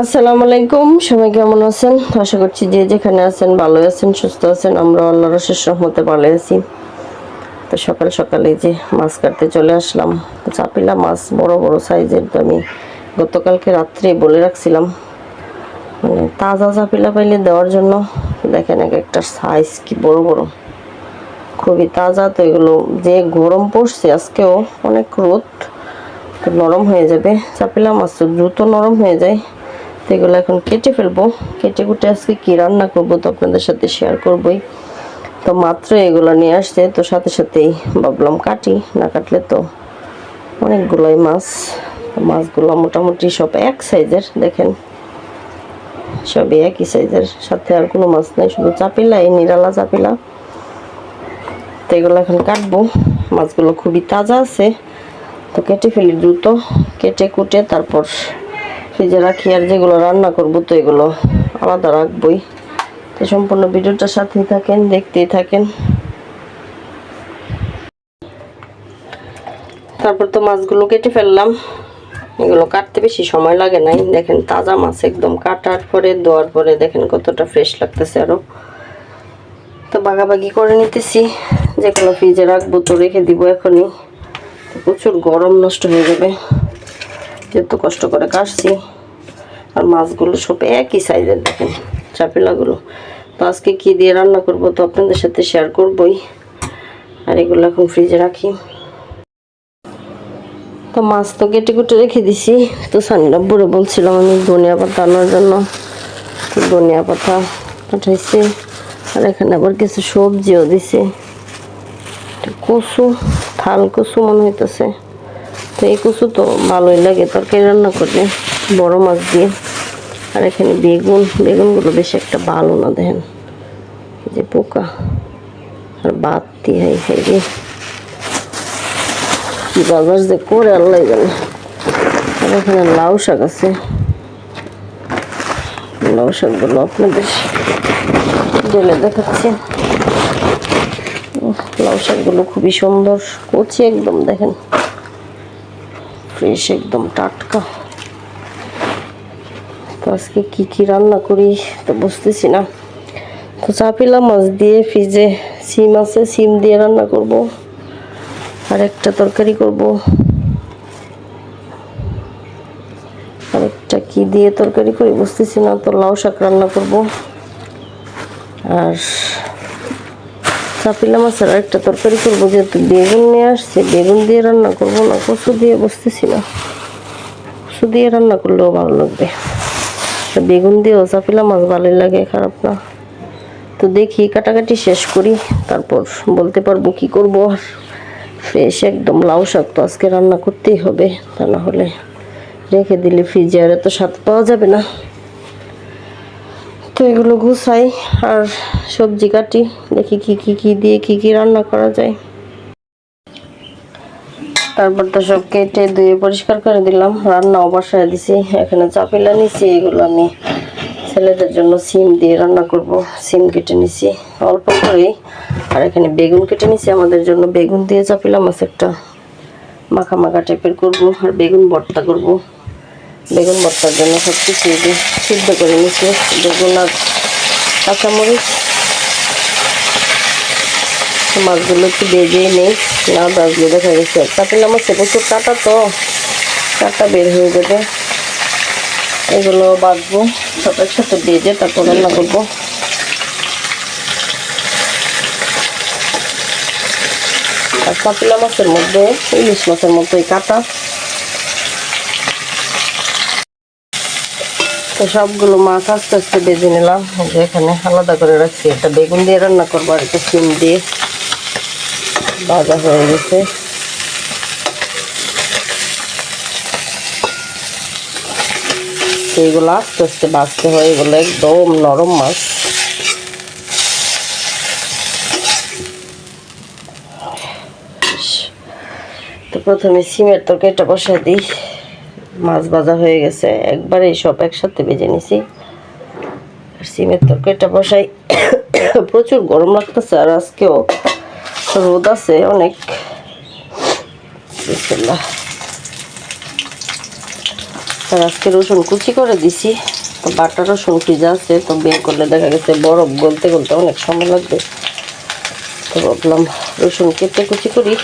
আসসালামু আলাইকুম, সবাই কেমন আছেন? আশা করছি যে যেখানে আছেন ভালো আছেন, সুস্থ আছেন। আমরা আল্লাহর শেষ রহমতে ভালো আছি। তো সকাল সকালে যে মাছ কাটতে চলে আসলাম। চাপিলা মাছ বড় বড় সাইজের তো আমি গতকালকে রাত্রে বলে রাখছিলাম। মানে তাজা চাপিলা পাইলে দেওয়ার জন্য। দেখেন এক একটা সাইজ কি বড় বড়। খুবই তাজা, তো এগুলো যে গরম পড়ছে আজকেও অনেক রোদ। নরম হয়ে যাবে। চাপিলা মাছ তো দ্রুত নরম হয়ে যায়। এগুলো এখন কেটে ফেলব। কেটে কুটে আজকে কী রান্না করব তো আপনাদের সাথে শেয়ার করবোই। তো মাত্র এগুলো নিয়ে আসছে, তো সাথে সাথেই ভাবলাম কাটি, না কাটলে তো অনেকগুলোই মাছ। মাছগুলো মোটামুটি সব এক সাইজের দেখেন। সবই একই সাইজের সাথে আর কোনো মাছ নেই, শুধু চাপিলা, এই নিরালা চাপিলা। তো এগুলো এখন কাটবো। মাছগুলো খুবই তাজা আছে। তো কেটে ফেলি দ্রুত। কেটে কুটে তারপর ফ্রিজে রাখি আর যেগুলো রান্না করব তো এগুলো আলাদা রাখবই। তো সম্পূর্ণ ভিডিওটার সাথেই থাকেন, দেখতেই থাকেন। তারপর তো মাছগুলো কেটে ফেললাম। এগুলো কাটতে বেশি সময় লাগে নাই। দেখেন তাজা মাছ একদম কাটার পরে দেওয়ার পরে দেখেন কতটা ফ্রেশ লাগতেছে আরও তো বাগাবাগি করে নিতেছি। যেগুলো ফ্রিজে রাখব তো রেখে দিব এখনই। প্রচুর গরম নষ্ট হয়ে যাবে। যেহেতু কষ্ট করে কাটছি। আর মাছগুলো সব একই সাইজের দেখেন, চাপিলাগুলো। তো আজকে কী দিয়ে রান্না করব তো আপনাদের সাথে শেয়ার করবই। আর এগুলো এখন ফ্রিজে রাখি। তো মাছ তো কেটে কুটে রেখে দিছি। তো সানিরাব্বুরে বলছিলাম আমি ধনিয়া পাতা আনার জন্য। তো ধনিয়া পাতা পাঠাইছি। আর এখানে আবার কিছু সবজিও দিছে। কচু, থাল কচু মনে হইতেছে। তো এই কচু তো ভালোই লাগে তরকারি রান্না করলে। বড় মাছ দিয়ে। আর এখানে বেগুন, বেগুনগুলো বেশি একটা ভালো না, দেখেন। যে পোকা আর বাদ দিয়ে, হাই হাই কি বাজার যে করে, আল্লাহ জানে। আর এখানে লাউ শাক আছে। লাউ শাকগুলো আপনাদের জেলে দেখাচ্ছি। লাউ শাকগুলো খুবই সুন্দর। কচি একদম, দেখেন। ফ্রেশ একদম টাটকা। তো আজকে কি কি রান্না করি তো বুঝতেছি না। তো চাপিলা মাছ দিয়ে ফ্রিজে সিম আছে, সিম দিয়ে রান্না করব। আর একটা তরকারি করব। আরেকটা কি দিয়ে তরকারি করি বুঝতেছি না, তো লাউ শাক রান্না করব। আর চাপিলা মাছের আরেকটা তরকারি করব, যেহেতু বেগুন নিয়ে আসছে, বেগুন দিয়ে রান্না করব না, কচু দিয়ে, বুঝতেছি না। কচু দিয়ে রান্না করলেও ভালো লাগবে। বেগুন দিয়েও চাপিলা মাছ ভালোই লাগে, খারাপ না। তো দেখি কাটাকাটি শেষ করি, তারপর বলতে পারব কি করব আর। ফ্রেশ একদম লাউ শাক তো আজকে রান্না করতেই হবে, তা না হলে রেখে দিলে ফ্রিজে আর এত স্বাদ পাওয়া যাবে না। তো এগুলো গুছাই আর সবজি কাটি, দেখি কি কি কি দিয়ে কি কি রান্না করা যায়। তারপর তো সব কেটে ধুয়ে পরিষ্কার করে দিলাম। রান্নাও বসায় দিছি। এখানে চাপিলা নিছি, এগুলো আমি ছেলেদের জন্য সিম দিয়ে রান্না করব। সিম কেটে নিছি, অল্প করেই। আর এখানে বেগুন কেটে নিছি, আমাদের জন্য বেগুন দিয়ে চাপিলা মাছ একটা মাখা মাখা টাইপের করব, আর বেগুন ভর্তা করব। বেগুন ভর্তার জন্য সব কিছু সিদ্ধ করে নিছি, বেগুন আর কাঁচামরিচ। মাছগুলো একটু বেজে নেই। না বাজলে দেখা গেছে। চাপিলা মাছ প্রচুর কাটা তো। কাটা বের হয়ে যাবে। এগুলো বাঁধবো। সব একসাথে বেজে তারপর রান্না করব। আর চাপিলা মাছের মধ্যে, ইলিশ মাছের মতোই কাটা। তো সবগুলো মাছ আস্তে আস্তে বেজে নিলাম। এখানে আলাদা করে রাখছি। একটা বেগুন দিয়ে রান্না করব আর একটা সিম দিয়ে। ভাজা হয়ে গেছে। এগুলো আস্তে আস্তে বাঁচতে হয়, এগুলো একদম নরম মাছ। তো প্রথমে সিমের তরকারিটা বসাই দিই। মাছ ভাজা হয়ে গেছে, একবারে সব একসাথে ভেজে নিছি। সিমের তরকারিটা বসাই। প্রচুর গরম লাগতেছে আর আজকেও রোদ আছে অনেক। আজকে রসুন কুচি করে দিছি। তো বাটা রসুন ফ্রিজে আছে, তো বের করলে দেখা গেছে বরফ গলতে গলতে অনেক সময় লাগবে। তো ভাবলাম রসুন কেটে কুচি করি।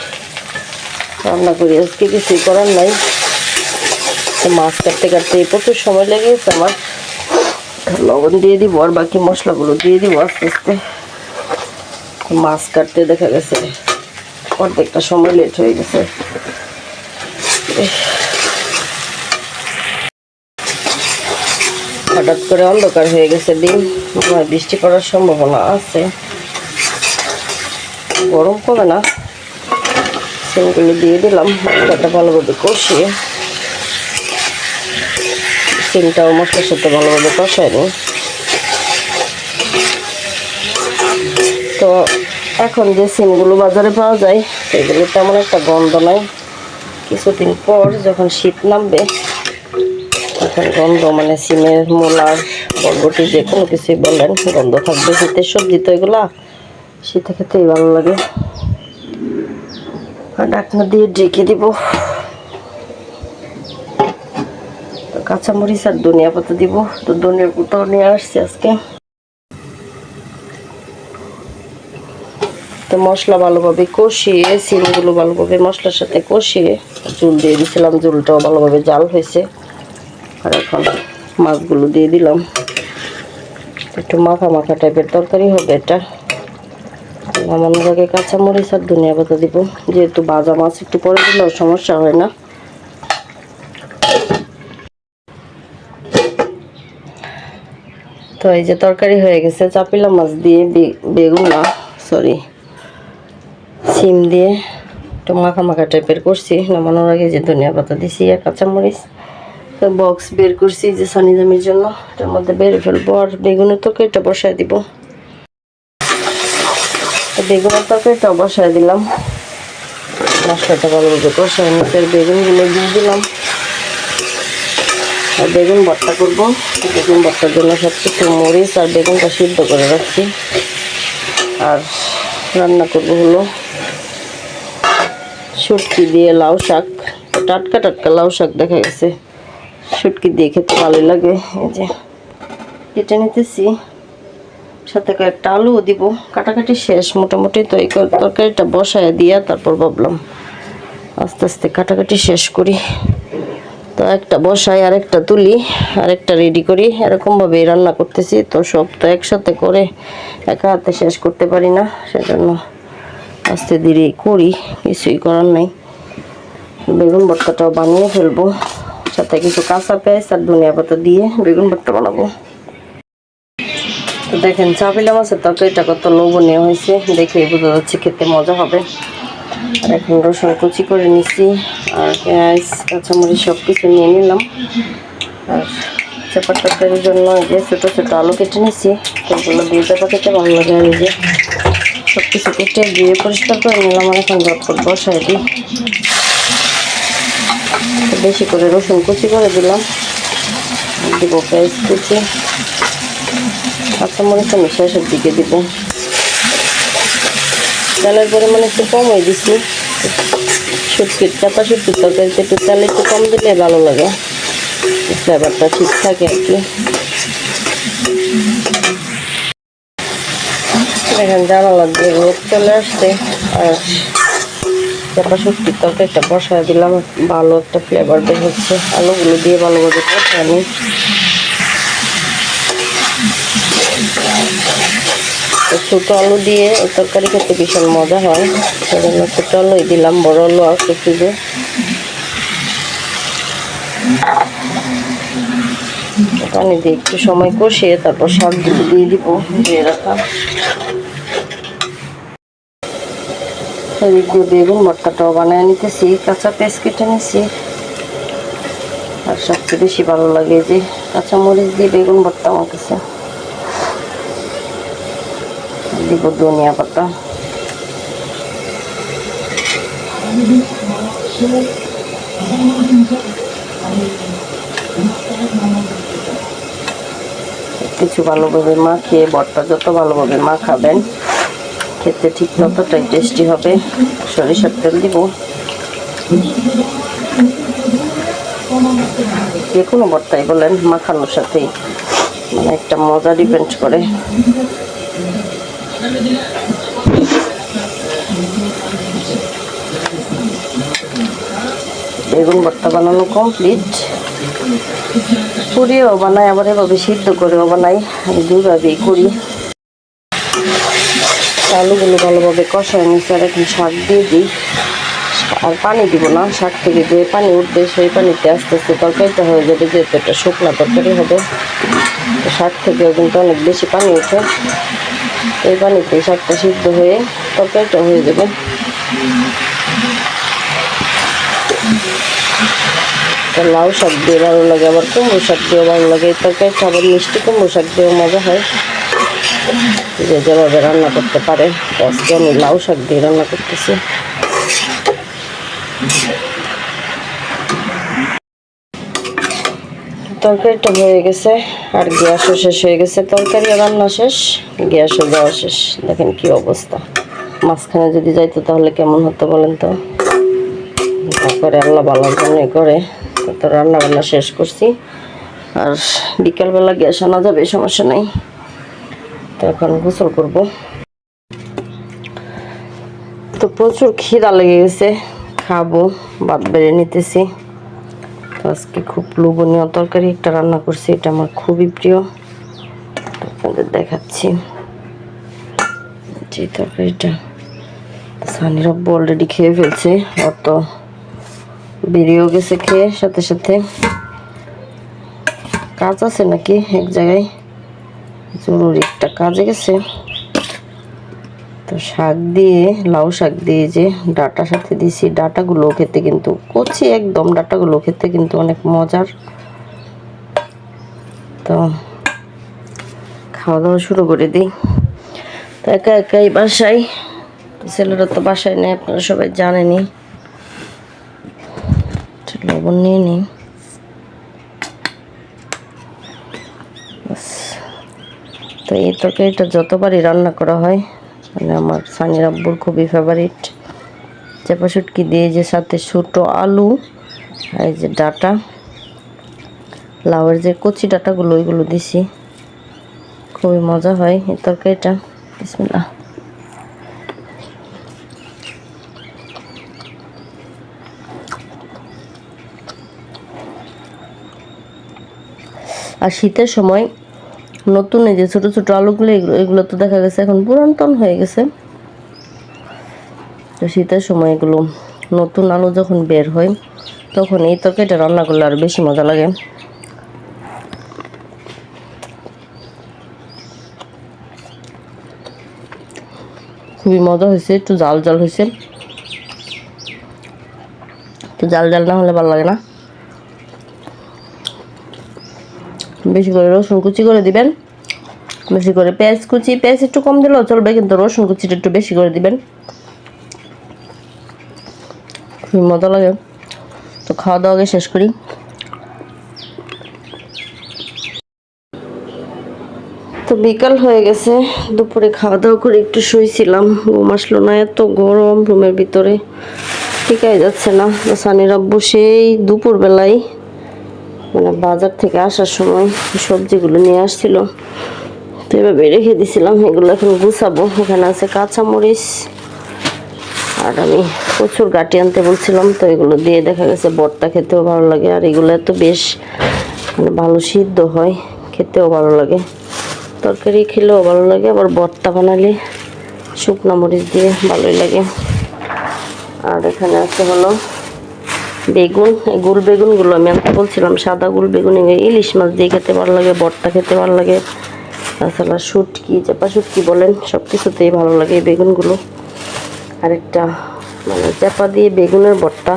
রান্না করি, আজকে কিছুই করার নাই। তো মাছ কাটতে কাটতে প্রচুর সময় লেগে গেছে আমার। লবণ দিয়ে দিব আর বাকি মশলাগুলো দিয়ে দিব আস্তে আস্তে। মাছ কাটতে দেখা গেছে। অর্ধেকটা সময় লেট হয়ে গেছে। হঠাৎ করে অন্ধকার হয়ে গেছে দিন। বৃষ্টি পড়ার সম্ভাবনা আছে। গরম কমে না। সিমগুলো দিয়ে দিলাম। মশলাটা ভালোভাবে কষিয়ে। সিমটাও মশলার সাথে ভালোভাবে কষায় নিই তো এখন যে সিমগুলো বাজারে পাওয়া যায় সেগুলো তেমন একটা গন্ধ নাই। কিছুদিন পর যখন শীত নামবে, তখন গন্ধ মানে সিমের মোলার বরবটি, যে কোনো কিছুই বলেন গন্ধ থাকবে শীতের সবজি তো এগুলা। শীতে খেতেই ভালো লাগে। আর ডাকনা দিয়ে ডেকে দিব। কাঁচামরিচ আর ধনিয়া পাতা দিব। তো ধনিয়ার পাতাও নিয়ে আসছি আজকে। তো মশলা ভালোভাবে কষিয়ে, সিমগুলো ভালোভাবে মশলার সাথে কষিয়ে জুল দিয়ে দিয়েছিলাম জুলটাও ভালোভাবে জাল হয়েছে। আর এখন মাছগুলো দিয়ে দিলাম। একটু মাখা মাখা টাইপের তরকারি হবে এটা। নামানোর আগে কাঁচামরিচ আর ধনিয়া পাতা দিব। যেহেতু ভাজা মাছ একটু পরে দিলেও সমস্যা হয় না। তো এই যে তরকারি হয়ে গেছে, চাপিলা মাছ দিয়ে বেগুন না সরি সিম দিয়ে একটু মাখা মাখা টাইপের করছি, নামানোর আগে যে ধনিয়া পাতা দিছি আর কাঁচামরিচ। তো বক্স বের করছি যে সানি জামির জন্য, এটার মধ্যে বের ফেলব আর বেগুনের তোকে তরকারিটা বসায় দিব। বেগুনের তরকারিটা বসায় দিলাম। মশলাটা ভালোভাবে কষায় নিচে আর বেগুনগুলো দিয়ে দিলাম। আর বেগুন ভর্তা করব। বেগুন ভর্তার জন্য সব কিছু মরিচ আর বেগুনটা সিদ্ধ করে রাখছি। আর রান্না করব হলো শুটকি দিয়ে লাউ শাক, টাটকা টাটকা লাউ শাক দেখা গেছে। শুটকি দিয়ে খেতে ভালোই লাগে। এই যে কেটে নিতেছি। সাথে কয়েকটা আলুও দিব। কাটাকাটি শেষ, মোটামুটি তো এই তরকারিটা বসায় দিয়া তারপর ভাবলাম আস্তে আস্তে কাটাকাটি শেষ করি। তো একটা বসাই আর একটা তুলি আর একটা রেডি করি। এরকমভাবে রান্না করতেছি। তো সব তো একসাথে করে একা হাতে শেষ করতে পারি না, সেজন্য আস্তে ধীরে করি, কিছুই করার নাই। বেগুন ভর্তাটাও বানিয়ে ফেলব, সাথে কিছু কাঁচা পেঁয়াজ আর ধনিয়া পাতা দিয়ে বেগুন ভর্তা বানাবো। তো দেখেন, চাপিলা মাছের তরকারিটা কত লোভনীয় হয়েছে দেখেই বোঝা যাচ্ছে খেতে মজা হবে। আর এখন রসুন কুচি করে নিছি, আর পেঁয়াজ, কাঁচামরিচ সব কিছু নিয়ে নিলাম। আর চেপা তরকারির জন্য যে ছোটো ছোটো আলু কেটে নিছি সেগুলো দিয়ে চাপা খেতে ভালো লাগে যে সব কিছু কেটে দিয়ে পরিষ্কার করে নিলাম এখন ঝটপট বসাই দিই। বেশি করে রসুন কুচি করে দিলাম। দিব পেঁয়াজ কুচি। কাঁচামরিচ আমি শেষের দিকে দিব। তেলের পরিমাণ একটু কম হয়ে দিচ্ছি শুটকির চাপা শুটকির তরকারিতে একটু তেল একটু কম দিলে ভালো লাগে। ফ্লেভারটা ঠিক থাকে আর কি। দেখেন জানালা দিয়ে রোদ চলে আসছে। আর চাপা শুটকির তরকারিটা বসায় দিলাম। ভালো একটা ফ্লেভার বের হচ্ছে। আলুগুলো দিয়ে কষায় নিই। তো ছোটো আলু দিয়ে তরকারি খেতে ভীষণ মজা হয়। সেজন্য ছোটো আলুই দিলাম, বড় আলু আছে ফ্রিজে পানি দিয়ে একটু সময় কষিয়ে তারপর শাকগুলো দিয়ে দিব, দিয়ে রাখা। এদিক দিয়ে বেগুন ভর্তাটাও বানিয়ে নিতেছি, কাঁচা পেঁয়াজ কেটে নিছি। আর সবচেয়ে বেশি ভালো লাগে যে কাঁচা মরিচ দিয়ে বেগুন ভর্তা আমার দিব ধনিয়া পাতা। কিছু ভালোভাবে মাখিয়ে, ভর্তা যত ভালোভাবে মাখাবেন খেতে ঠিক ততটাই টেস্টি হবে। সরিষার তেল দিব। যে কোনো ভর্তাই বলেন, মাখানোর সাথেই। মানে একটা মজা ডিপেন্ড করে। বেগুন ভর্তা বানানো কমপ্লিট পুরিও বানাই, আবার এভাবে সিদ্ধ করেও বানাই। আমি দুইভাবেই করি। আলুগুলো ভালোভাবে কষায় নিচ্ছে আর এখন শাক দিয়ে দিই। আর পানি দিব না, শাক থেকে যে পানি উঠবে সেই পানিতে আস্তে আস্তে তরকারিটা হয়ে যাবে, যেহেতু একটা শুকনা তরকারি হবে। শাক থেকেও কিন্তু অনেক বেশি পানি ওঠে এই পানিতে শাকটা সিদ্ধ হয়ে তরকারিটা হয়ে যাবে। লাউ শাক দিয়ে ভালো লাগে, আবার কুমড়ো শাক দিয়েও ভালো লাগে। এই তরকারিটা আবার মিষ্টি কুমড়ো শাক দিয়েও মজা হয়। যে যেভাবে রান্না করতে পারে। আজকে আমি লাউ শাক দিয়ে রান্না করতেছি। তরকারিটা হয়ে গেছে, আর গ্যাসও শেষ হয়ে গেছে। তরকারি রান্না শেষ, গ্যাসও যাওয়া শেষ। দেখেন কি অবস্থা। মাঝখানে যদি যাইতো তাহলে কেমন হতো বলেন তো? তারপরে আল্লাহ ভালোর জন্যই করে। তো রান্না বান্না শেষ করছি। আর বিকালবেলা গ্যাস আনা যাবে, সমস্যা নেই। তো এখন গোসল করব। তো প্রচুর খিদা লেগে গেছে। খাব, ভাত বেড়ে নিতেছি। তো আজকে খুব লোভনীয় তরকারি একটা রান্না করছি, এটা আমার খুবই প্রিয়। আপনাদের দেখাচ্ছি। যে তরকারিটা সানির আব্বু অলরেডি খেয়ে ফেলছে অত বেরিয়েও গেছে খেয়ে সাথে সাথে। কাজ আছে নাকি এক জায়গায়? জরুরি একটা কাজে গেছে। তো শাক দিয়ে, লাউ শাক দিয়ে যে ডাটা সাথে দিয়েছি, ডাটাগুলো খেতে কিন্তু, কচি একদম ডাটাগুলো খেতে কিন্তু অনেক মজার। তো খাওয়া দাওয়া শুরু করে দিই। তো একা একাই বাসায় ছেলেরা তো বাসায় নেই, আপনারা সবাই একটু লবণ নিয়ে নিই। তো এই তরকারিটা যতবারই রান্না করা হয় মানে আমার সানির আব্বুর খুবই ফেভারিট চাপা শুটকি দিয়ে যে সাথে ছোটো আলু, এই যে ডাটা, লাউয়ের যে কচি ডাটাগুলো, ওইগুলো দিছি। খুবই মজা হয় এই তরকারিটা। বিসমিল্লাহ। আর শীতের সময় নতুন এই যে ছোটো ছোটো আলুগুলো, এগুলো এগুলো তো দেখা গেছে এখন পুরাতন হয়ে গেছে। তো শীতের সময় এগুলো, নতুন আলু যখন বের হয়, তখন এই তরকারিটা রান্না করলে আরও বেশি মজা লাগে। খুবই মজা হয়েছে, একটু জাল জাল হয়েছে। তো জাল জাল না হলে ভালো লাগে না। বেশি করে রসুন কুচি করে দিবেন। বেশি করে পেঁয়াজ কুচি, পেঁয়াজ একটু কম দিলেও চলবে, কিন্তু রসুন কুচিটা একটু বেশি করে দিবেন। খুবই মজা লাগে। তো খাওয়া দাওয়া শেষ করি। তো বিকাল হয়ে গেছে, দুপুরে খাওয়া দাওয়া করে একটু শুয়েছিলাম ঘুম আসলো না, এত গরম রুমের ভিতরে। ঠিকাই যাচ্ছে না। সানির আব্বু সেই দুপুরবেলায় মানে বাজার থেকে আসার সময় সবজিগুলো নিয়ে আসছিল। তো এভাবে রেখে দিছিলাম, এগুলো এখন গুছাবো। ওখানে আছে কাঁচামরিচ, আর আমি প্রচুর গাটি আনতে বলছিলাম, তো এগুলো দিয়ে দেখা গেছে বটটা খেতেও ভালো লাগে। আর এগুলো এত বেশ মানে ভালো সিদ্ধ হয়, খেতেও ভালো লাগে। তরকারি খেলেও ভালো লাগে, আবার বটটা বানালে শুকনো মরিচ দিয়ে ভালোই লাগে। আর এখানে আছে হলো বেগুন গুল বেগুনগুলো আমি আনতে বলছিলাম, সাদা গুল বেগুন ইলিশ মাছ দিয়ে খেতে ভালো লাগে বটটা খেতে ভালো লাগে, তাছাড়া শুটকি, চাপা শুটকি বলেন, সব কিছুতেই ভালো লাগে এই বেগুনগুলো। আরেকটা মানে চাপা দিয়ে বেগুনের বটটা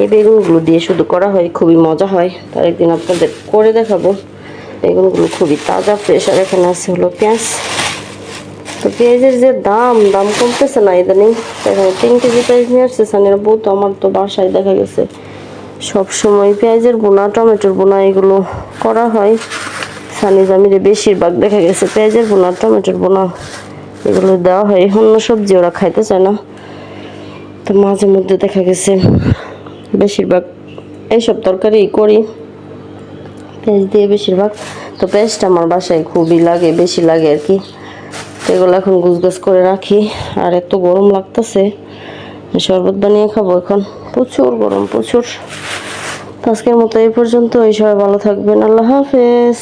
এই বেগুনগুলো দিয়ে শুধু করা হয়, খুবই মজা হয়। তার একদিন আপনাদের করে দেখাবো। বেগুনগুলো খুবই তাজা, ফ্রেশ, আর এখানে আছে হলো পেঁয়াজ। তো পেঁয়াজের যে দাম দাম কমতেছে না ইদানিং। এখানে তিন কেজি পেঁয়াজ নিয়ে আসছে সানিরা বউ তো আমার তো বাসায় দেখা গেছে। সব সময় পেঁয়াজের বোনা, টমেটোর বোনা, এগুলো করা হয়। সানি জামিরে বেশিরভাগ দেখা গেছে পেঁয়াজের বোনা, টমেটোর বোনা, এগুলো দেওয়া হয়। অন্য সবজি ওরা খাইতে চায় না। তো মাঝে মধ্যে দেখা গেছে বেশিরভাগ এইসব তরকারি করি। পেঁয়াজ দিয়ে বেশিরভাগ। তো পেঁয়াজটা আমার বাসায় খুবই লাগে, বেশি লাগে আর কি। এগুলো এখন গুছগাছ করে রাখি। আর এত গরম লাগতেছে। শরবত বানিয়ে খাব এখন। প্রচুর গরম, প্রচুর। আজকের মতো এই পর্যন্ত এই সবাই ভালো থাকবেন। আল্লাহ হাফেজ।